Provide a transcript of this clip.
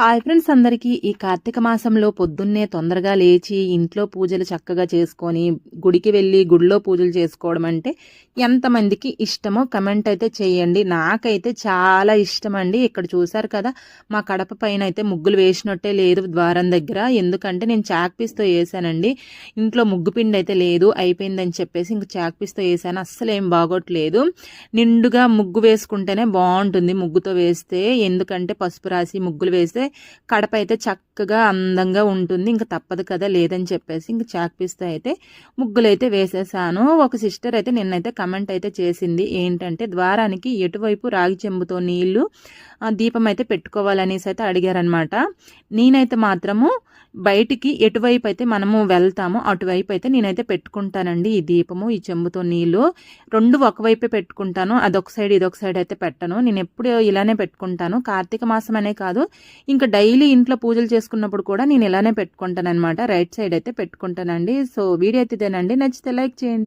Hi friends అందరికీ. ఈ కార్తీక మాసంలో పొద్దున్నే తొందరగా లేచి ఇంట్లో పూజలు చక్కగా చేసుకొని గుడికి వెళ్ళి గుడిలో పూజలు చేసుకోవడం అంటే ఎంతమందికి ఇష్టమో కమెంట్ అయితే చేయండి. నాకైతే చాలా ఇష్టం అండి ఇక్కడ చూశారు కదా మా కడప పైన అయితే ముగ్గులు వేసినట్టే లేదు ద్వారం దగ్గర. ఎందుకంటే నేను చాక్పీస్తో వేసానండి. ఇంట్లో ముగ్గు పిండి అయితే లేదు అయిపోయిందని చెప్పేసి ఇంక చాక్పీస్తో వేసాను. అస్సలు ఏం బాగోట్లేదు. నిండుగా ముగ్గు వేసుకుంటేనే బాగుంటుంది ముగ్గుతో వేస్తే. ఎందుకంటే పసుపు రాసి ముగ్గులు వేస్తే కడప అయితే చక్కగా అందంగా ఉంటుంది. ఇంకా తప్పదు కదా లేదని చెప్పేసి ఇంక చాక్ పీస్తో అయితే ముగ్గులు అయితే వేసేసాను. ఒక సిస్టర్ అయితే నిన్నైతే కమెంట్ అయితే చేసింది ఏంటంటే ద్వారానికి ఎటువైపు రాగి చెంబుతో నీళ్ళు ఆ, దీపం అయితే పెట్టుకోవాలనేసి అయితే అడిగారనమాట నేనైతే మాత్రము బయటికి ఎటువైపు అయితే మనము వెళ్తామో అటువైపు అయితే నేనైతే పెట్టుకుంటానండి ఈ దీపము ఈ చెంబుతో నీళ్ళు. రెండు ఒకవైపే పెట్టుకుంటాను అదొక సైడ్ ఇదొక సైడ్ అయితే పెట్టను. నేను ఎప్పుడు ఇలానే పెట్టుకుంటాను. కార్తీక మాసం అనే కాదు ఇంకా డైలీ ఇంట్లో పూజలు చేసుకున్నప్పుడు కూడా నేను ఇలానే పెట్టుకుంటాను అనమాట రైట్ సైడ్ అయితే పెట్టుకుంటానండి. సో వీడియో అయితే ఇదేనండి. నచ్చితే లైక్ చేయండి.